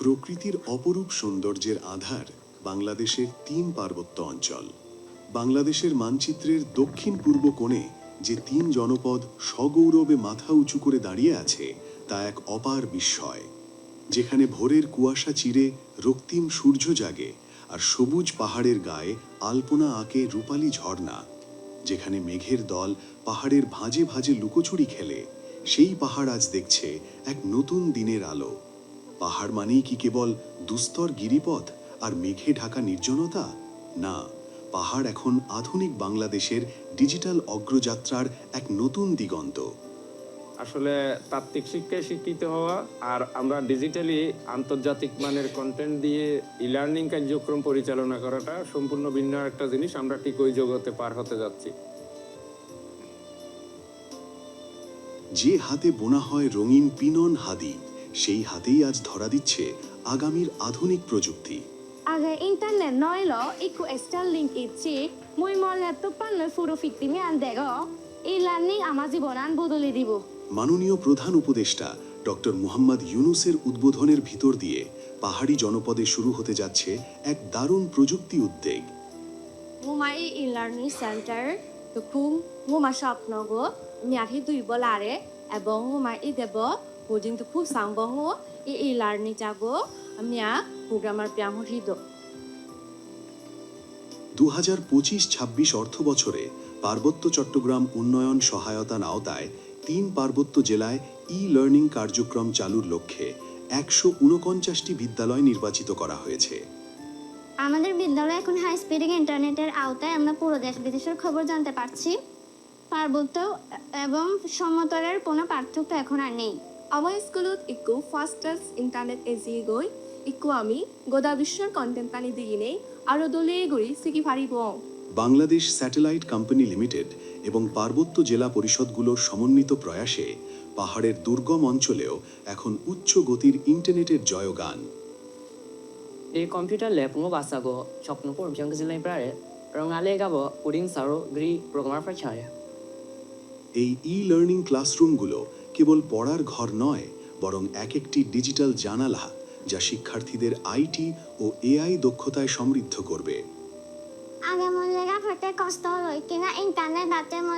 প্রকৃতির অপরূপ সৌন্দর্যের আধার বাংলাদেশের তিন পার্বত্য অঞ্চল। বাংলাদেশের মানচিত্রের দক্ষিণ পূর্ব কোণে যে তিন জনপদ সগৌরবে মাথা উঁচু করে দাঁড়িয়ে আছে, তা এক অপার বিস্ময়। যেখানে ভোরের কুয়াশা চিরে রক্তিম সূর্য জাগে আর সবুজ পাহাড়ের গায়ে আলপনা আঁকে রূপালী ঝর্ণা। যেখানে মেঘের দল পাহাড়ের ভাঁজে ভাঁজে লুকোচুরি খেলে, সেই পাহাড় আজ দেখছে এক নতুন দিনের আলো। পাহাড় মানেই কি কেবল দুস্তর গিরিপথ আর মেঘে ঢাকা নির্জনতা? না পাহাড় এখন আধুনিক বাংলাদেশের ডিজিটাল অগ্রযাত্রার এক নতুন দিগন্ত। আসলে তাত্ত্বিক শিক্ষায় শিক্ষিত হওয়া আর আমরা ডিজিটালি আন্তর্জাতিক মানের কন্টেন্ট দিয়ে ই লার্নিং কার্যক্রম পরিচালনা করাটা সম্পূর্ণ ভিন্ন একটা জিনিস আমরা ঠিক ওই জগতে পার হতে যাচ্ছি। যে হাতে বোনা হয় রঙিন পিনন হাদি সেই হাতেই আজ ধরা দিচ্ছে আগামীর আধুনিক প্রযুক্তি। Aga internet lo iku Starlink দেগ এই লার্নিং আমার জীবনান বদলে দিব। মাননীয় প্রধান উপদেষ্টা ডক্টর মুহাম্মদ ইউনুসের উদ্বোধনের ভিতর দিয়ে পাহাড়ি জনপদে শুরু হতে যাচ্ছে এক দারুণ প্রযুক্তি উদ্যোগ Ngumai e-learning center tukung nguma shop nogo miathi dui bolare এবং ngumai idebo hojing tu khu sangbongo e e-learning jago mia programmer piam hido দু হাজার পঁচিশ ছাব্বিশ অর্থ বছরে পার্বত্য চট্টগ্রাম উন্নয়ন সহায়তার আওতায় তিন পার্বত্য জেলায় ই লার্নিং কার্যক্রম চালুর লক্ষ্যে একশো উনপঞ্চাশটি বিদ্যালয় নির্বাচিত করা হয়েছে। আমাদের বিদ্যালয়ে এখন হাই স্পিডিং ইন্টারনেটের আওতায়। আমরা পুরো দেশ বিদেশের খবর জানতে পারছি। পার্বত্য এবং সমতলের কোনো পার্থক্য এখন আর নেই। আমাৰ স্কুলত একো ফাষ্টেষ্ট ইণ্টাৰনেট এজি গৈ একো আমি গদা বিশ্বৰ কণ্টেণ্ট পানি দি কিনে আৰু দলে গৰি চিকি ফাৰিব বাংলাদেশ স্যাটেলাইট কোম্পানি লিমিটেড এবং পার্বত্য জেলা পরিষদগুলোর সমন্বিত প্রয়াসে পাহাড়ের দুর্গম অঞ্চলেও এখন উচ্চ গতির ইন্টারনেটের জয়গান এই computer ngo basago chokno por byang zilai brare rongale gabo uding saro gri programmer percaya. এই ই লার্নিং ক্লাসরুমগুলো কেবল পড়ার ঘর নয় বরং এক একটি ডিজিটাল জানালা যা শিক্ষার্থীদের আইটি ও এআই দক্ষতায় সমৃদ্ধ করবে। আগে মোৰ লেগা কষ্ট লৈ কিনা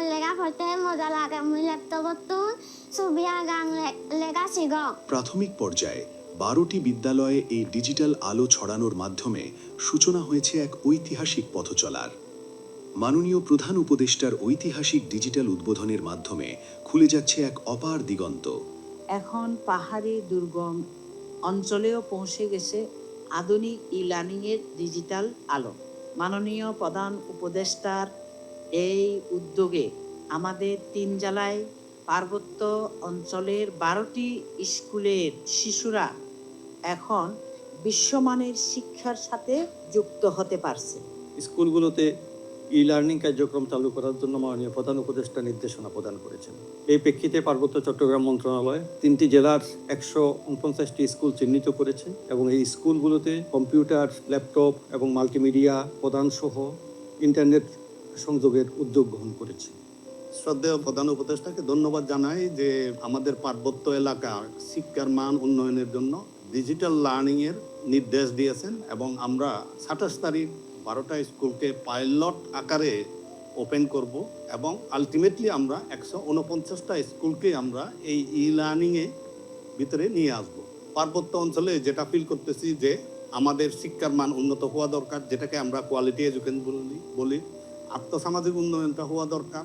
লেগা ফতে মজা লাগে। ছবি আগাং লেগা প্রাথমিক পর্যায়ে বারোটি বিদ্যালয়ে এই ডিজিটাল আলো ছড়ানোর মাধ্যমে সূচনা হয়েছে এক ঐতিহাসিক পথ চলার মাননীয় প্রধান উপদেষ্টার ঐতিহাসিক ডিজিটাল উদ্বোধনের মাধ্যমে খুলে যাচ্ছে এক অপার দিগন্ত। এখন পাহাড়ি দুর্গম অঞ্চলেও পৌঁছে গেছে আধুনিক ই লার্নিংয়ের ডিজিটাল আলো। মাননীয় প্রধান উপদেষ্টার এই উদ্যোগে আমাদের তিন জেলায় পার্বত্য অঞ্চলের বারোটি স্কুলের শিশুরা এখন বিশ্বমানের শিক্ষার সাথে যুক্ত হতে পারছে। স্কুলগুলোতে ই লার্নিং কার্যক্রম চালু করার জন্য মাননীয় প্রধান উপদেষ্টা নির্দেশনা প্রদান করেছেন। এই প্রেক্ষিতে পার্বত্য চট্টগ্রাম মন্ত্রণালয় তিনটি জেলার একশো উনপঞ্চাশটি স্কুল চিহ্নিত করেছে এবং এই স্কুলগুলোতে কম্পিউটার, ল্যাপটপ এবং মাল্টিমিডিয়া প্রদান সহ ইন্টারনেট সংযোগের উদ্যোগ গ্রহণ করেছে। শ্রদ্ধেয় প্রধান উপদেষ্টাকে ধন্যবাদ জানাই যে আমাদের পার্বত্য এলাকার শিক্ষার মান উন্নয়নের জন্য ডিজিটাল লার্নিং এর নির্দেশ দিয়েছেন এবং আমরা সাতাশ তারিখ বারোটা স্কুলকে পাইলট আকারে ওপেন করব এবং আলটিমেটলি আমরা একশো উনপঞ্চাশটা স্কুলকে আমরা এই ই লার্নিংয়ে ভিতরে নিয়ে আসব। পার্বত্য অঞ্চলে যেটা ফিল করতেছি যে আমাদের শিক্ষার মান উন্নত হওয়া দরকার, যেটাকে আমরা কোয়ালিটি এডুকেশন বলি বলি। আর্থসামাজিক উন্নয়নটা হওয়া দরকার,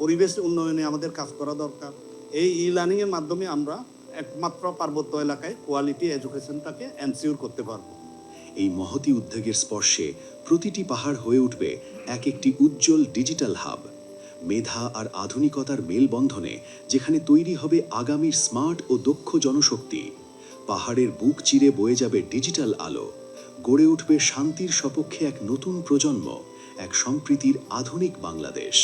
পরিবেশ উন্নয়নে আমাদের কাজ করা দরকার। এই ই লার্নিংয়ের মাধ্যমে আমরা একমাত্র পার্বত্য এলাকায় কোয়ালিটি এডুকেশনটাকে এনসিওর করতে পারব। এই মহতি উদ্যোগের স্পর্শে প্রতিটি পাহাড় হয়ে উঠবে এক একটি উজ্জ্বল ডিজিটাল হাব। মেধা আর আধুনিকতার মেলবন্ধনে যেখানে তৈরি হবে আগামীর স্মার্ট ও দক্ষ জনশক্তি, পাহাড়ের বুক চিরে বয়ে যাবে ডিজিটাল আলো, গড়ে উঠবে শান্তির সপক্ষে এক নতুন প্রজন্ম, এক সম্প্রীতির আধুনিক বাংলাদেশ।